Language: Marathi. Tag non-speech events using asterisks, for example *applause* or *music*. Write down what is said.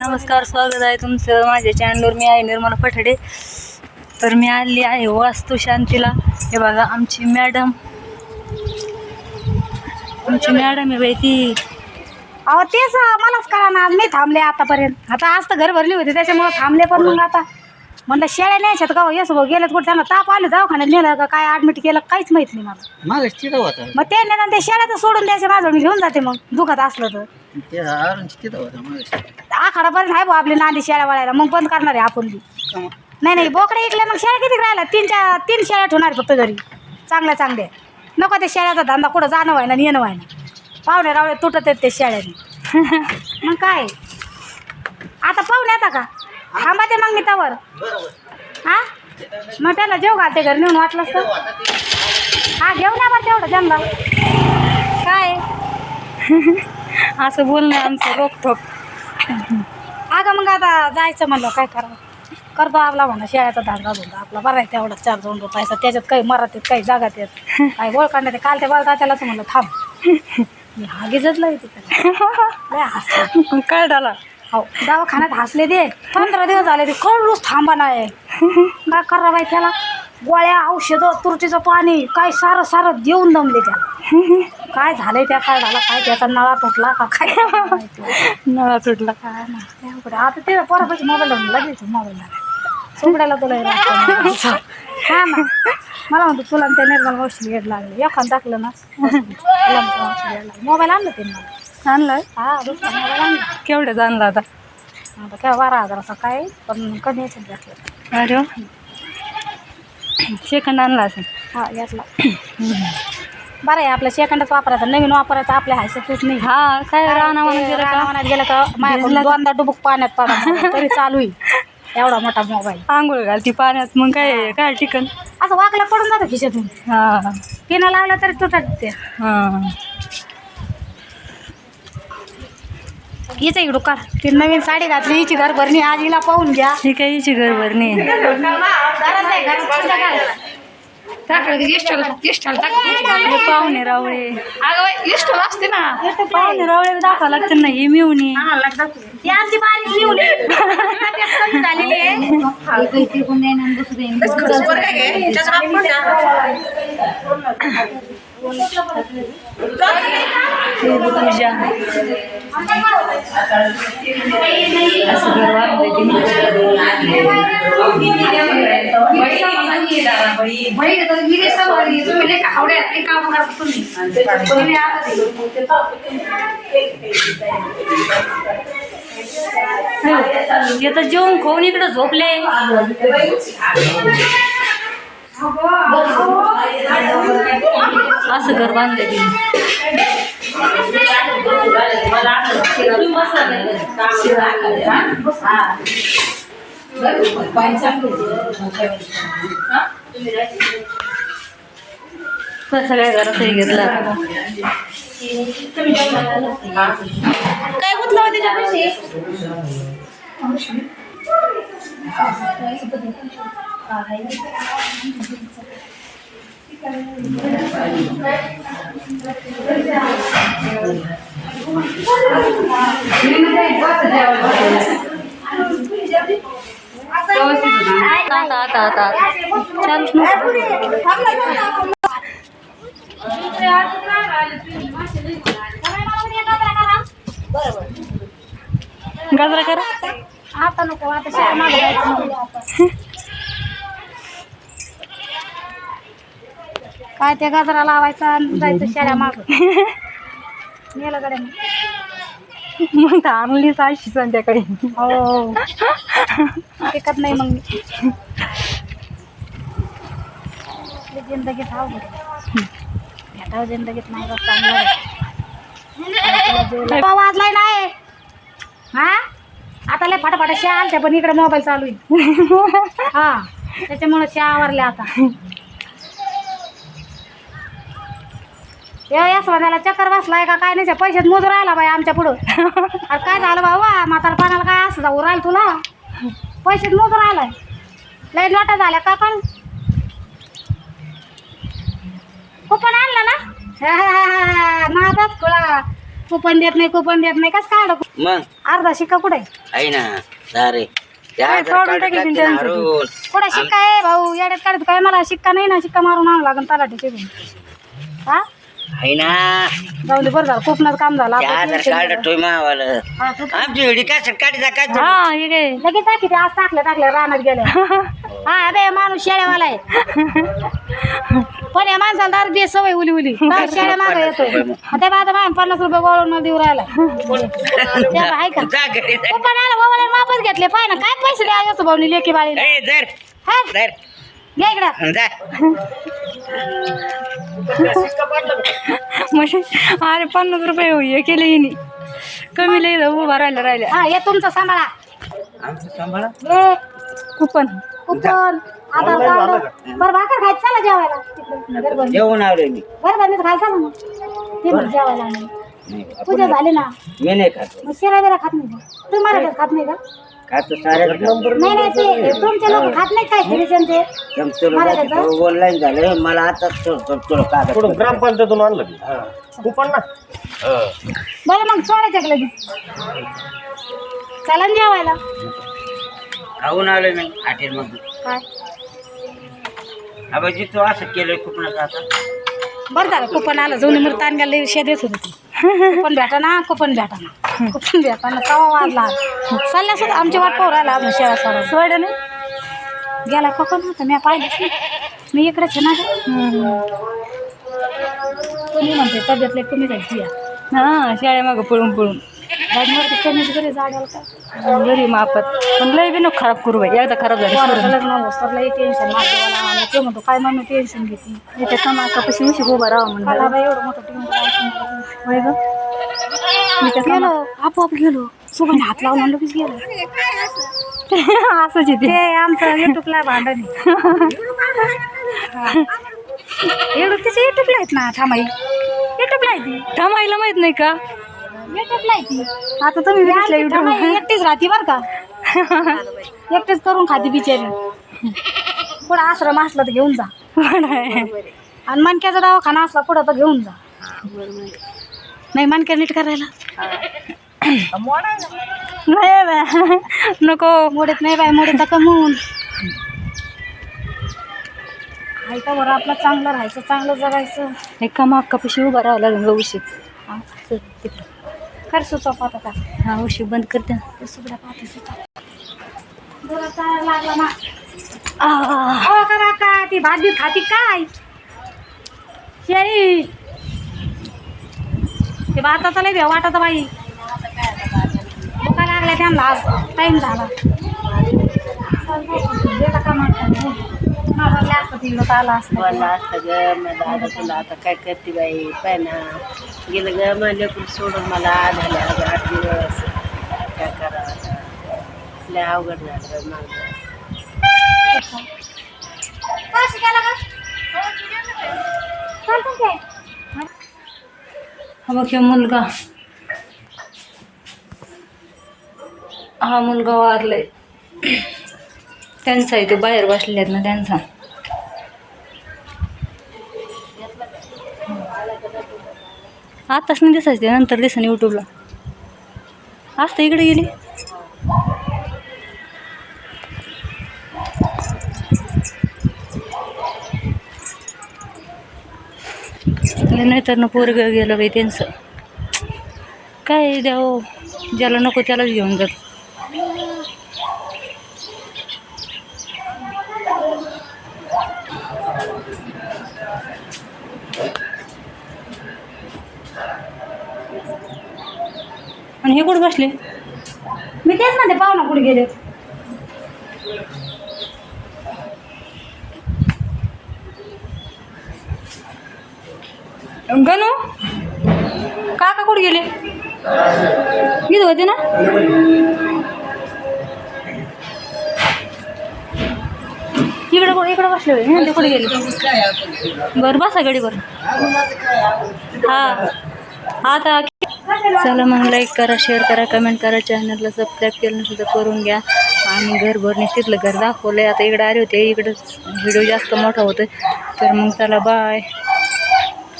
नमस्कार स्वागत आहे तुमचं. माझ्या चॅनलवर मी आहे निर्मला पठाडे. तर मी आली आहे वास्तू शांतीला. हे बघा आमची मॅडम आमची मॅडम आहे बाई ती. अहो तेच मलाच कळा ना आज मी थांबले आतापर्यंत. आता आज तर घर भरली होती त्याच्यामुळे थांबले पण मग आता. म्हणलं शेळ्या न्यायच्यात का येस भाऊ गेलेत कुठे? त्यांना ताप आले दवाखान्यात नेलं का? काय ॲडमिट केलं? काहीच माहीत नाही मला. मागच तिथं होता. मग ते नेलं ते शेळ्या तर सोडून द्यायचे माझं मी घेऊन जाते मग. दुखत असलं तर. ते अरुण तिथं होता मागच आखाडापर्यंत आहे भाऊ आपली नांदी शेळ्या वळायला. मग बंद करणार आहे आपण बी. नाही नाही बोकडे इकले मग शेळ्या किती राहिल्या? तीन चार तीन शेळ्या ठेवणार फक्त घरी. चांगल्या चांगल्या. नको ते शेळ्याचा धंदा कुठं जाणं व्हायना आणि येणं व्हायना. पाहुणे रावळे तुटत आहेत ते शेळ्याने. *laughs* मग काय? आता पाहून येता का? थांबा ते मग मी त्यावर हा मग त्याला जेव घालते घर नेऊन वाटलंस तर हा घेऊन या बरं तेवढं त्यांना काय? *laughs* असं बोलणं आमचं रोखोक अगं मग आता जायचं म्हणलं काय करावं? करतो आपला म्हणा शेळ्याचा धागा धुंदा आपला बरा आहे तेवढा चार दोन रुपयाचा त्याच्यात काही मरात येत काही जागात येत काही गोळ काढण्यात येत. काल ते बाल त्यालाच म्हणलं थांब. मी हा गिजतलं होती लय हसले मग काय झाला हो दवाखान्यात हसले ते. पंधरा दिवस झाले ते. कळूच थांबा नाही. काय करा बाई त्याला? गोळ्या औषधं तुरटीचं पाणी काय सारं सारं देऊन दमले त्याला काय झालंय त्या काय झाला काय त्याचा नळा तुटला का काय. नळा तुटला काय ना. आता ते पोरापाशी मोबाईल लगेच मोबाईल सुकड्याला तुला हे. हा ना. मला म्हणतो तुला त्या निर्मल मावशी गेट लागले. एखादं टाकलं ना. त्या लागलं. मोबाईल आणलं ते मला आणलं हा दुसरा मोबाईल आणला. केवढ्याच आणला आता? आता काय बारा हजाराचा काय? पण कमी घेतलं. अरे. सेकंड आणला असं हा घेतला. बरं आहे आपल्या सेकंडच वापरायचा. नवीन वापरायचा आपल्या हायसातच नाही. हा काय ते गेलं का? रानावनात गेलं का? माझ्याकडून दोनदा डुबुक पाण्यात पडा *laughs* तरी चालू आहे. एवढा मोठा मोबाईल. आंघोळ घालती पाण्यात मग काय काय ठिकाण असं वाकला पडून जातं खिशातून. हा. पिणं लावलं तरी तुटत ते. हा. हिचं इकडं काढ. ती नवीन साडी घातली हिची घर भरणी आज हिला पाहून घ्या. ही काही हिची घर भरणी आपले पाहुणे रावळे. पाहुणे रावळे दाखवा लागते ना हे मिळून ती आमची बारीक लिहून कमी *laughs* झालेली आहे? पूजा असं काम करा तुम्ही येतं जेवण खाऊन इकडं झोपले. असं घर बांधले तिने. तर सगळ्या घरात हे घेतलं. काय गुतलं होते त्याच्यापाशी आता आता आता आता चालूच नको गजरा करा. आता नको आता शाळा मागे जायचं नको. काय ते गजरा लावायचा आणि जायचं शाळा माग गेलं कडे मग तर आणलीच अशी संध्याकाळी हो टिकत नाही मग मी. आपली जिंदगी. भेटावं जिंदगीत नाही चांगलं आहे. तुला जेवलं. तो वाजलाय नाही हा आता लय फाटाफाटा शा आलत्या पण इकडे मोबाईल चालू आहे *laughs* हा त्याच्यामुळे शा आवरल्या आता ये या सोन्याला चक्कर बसलाय का? काय नाही पैशात मोजून राहिला बाई आमच्या पुढं. अरे काय झालं बाबा? म्हातारपणाला काय असं जाऊ राहिल तुला पैशात मोजून राहिलाय. लय नोटा झाल्या का पण? कुपन आणलं ना? माझाच खुळा. कुपन देत नाही कुपन देत नाही. कसं काढ? मग? अर्धा शिक्का कुठे? आहे ना. सारे. कुठे शिक्का आहे भाऊ? येड्यात काढत काय? मला शिक्का नाही ना शिक्का मारून आणावं लागेल तलाठी शिकून हा? आहे ना. जाऊ दे बरं झालं कोकणात काम झालं त्या आता आधार टेन्शन कार्ड गेलं. ठेव मावालं. हा, तू- आमची व्हिडिओ काय काढी काय हा हे काय? लगेच टाकी ते आज टाकल्या टाकल्या रानात गेल्या. *laughs* हा अबे माणूस शेळ्यावाला आहे. पण या माणसाला दारू दे सवय उली उली. काय *laughs* शेळ्या मागे येतोय. आता मान पन्नास रुपये गोळून देऊ राहिला. ते आहे का जा घरी. जा. पण आला बाबाला वापस घेतले. पाय ना काय पैसे द्या येतो भाऊनी लेकी बाळी ए, हा? घ्या इकडं. जा. म्हणजे अरे पन्नास रुपये हे केले हिनी. कमी लई उभा राहिला राहिल्या हा हे तुमचं सांभाळा. आमचं सांभाळा? हे कुपन. कुपन. आधार कार्ड बरं भाकर खायचं चला जेवायला. तिकडे. जेवण मी. गरबणीत खायचं ना ते मग जेवायला आम्ही. नाही, पूजा झाली ना? मी नाही खातो. मग शिरा बिरा खात नाही का? तुम्ही खात नाही का? साऱ्या नाही नाही ते तुमचे लोक खात नाही काय ऑनलाईन झालं. मला आता कुठून? ग्रामपंचायतून आणलं की कुपन ना. बरं मग सोडायचं का लगेच? चला ना जेवायला. खाऊन आलोय मी हॉटेल मधून काय? अबे तू असं केलंय नका आता? बरं झालं कुपन आलं. जुनी मग ताणगाला शेत येत होती. ती कुपन भेटा ना कुपन भेटा ना. तवा वाजला? चालल्या सुद्धा आमची वाट पाहू राहिला अजून शेळा सोडा सोडा नाही? गेला कुपन होता? मी पाहिलंच नाही. मी इकडेच ना. कोणी म्हणते तब्येत लई कमी जायची हा शाळे मागं पळून पळून. गाडीवरती कमीच घरी जाड्याला काय? घरी मापत. पण लई बी नको खराब करू बाई. एकदा खराब झाली लग्न होस तर लई टेन्शन आला ते म्हणतो काय मम्मी टेन्शन घेते? याच्या समाजापाशी उशी उभा राहा बाई एवढं मोठं टेन्शन होय ग. गेलो आपोआप गेलो. सुगंध हात लावून लगेच गेलो. *laughs* असंच येते ते. आमचं युट्यूबला भांडण *laughs* एवढं तिचे युट्यूबला आहेत ना थांबाई. युट्यूबला आहे ती. थांबायला माहीत नाही का? युट्यूबला आहे ती. आता तुम्ही बी दिसल्या आमची थांबाई युट्यूब एकटीच राहते बरं का. एकटीच करून खाते बिचारी. पुढं आश्रम असला तर घेऊन जा. आणि मणक्याचा दवाखाना असला पुढं तर घेऊन जा. नाही मणक्या नीट करायला नाही बा. नको मोडत नाही बाय मोडत कमवून बरं आपलं चांगलं राहायचं चांगलं जगायचं. एका मागकापाशी उभा राहावं लागेल ग उशी हा. कर सुचव आता. का हा उशी बंद करते सुगड्या पाहते चालायला लागला ना हो का ती बीत खाती काय? शेळी ते भाताचा लय भेव वाटत बाई. भुका लागल्या त्यांना आज. टाईम झाला. गेला का मागं? मागं असतं तिकडं आला असतं मला असतं ग माझं आता तुला आता काय करते बाई? पाय ना. गेलं ग लेकरू सोडून मला झाले आज आठ दिवस. काय करावं आता? लय अवघड झालं माझं काय शिकायला का? चालतं काय? हा बघ मुलगा. हा मुलगा वारलाय. त्यांचा आहे ते बाहेर बसलेले आहेत ना त्यांचा. आताच नाही दिसायचं ते नंतर दिसन यूट्यूबला असतं इकडे गेली. नाहीतर ना पोरग गेलं बाई त्यांचं. काय द्यावं? ज्याला नको त्यालाच घेऊन जात आणि हे कुठं बसले? मी तेच म्हणते पाहुणा कुठे गेले? गणू? काका कुठे गेले? गीत होते ना? इकडे कुठे इकडे बसले होते. कुठे गेले? बरं बसा गडीवर. हा. आता चला मग लाईक करा शेअर करा कमेंट करा चॅनलला सबस्क्राईब केलं सुद्धा तर करून घ्या. आणि घरभर निश्चितलं घर दाखवलं आहे आता इकडे आले होते इकडं व्हिडिओ जास्त मोठा होतोय. तर मग चला बाय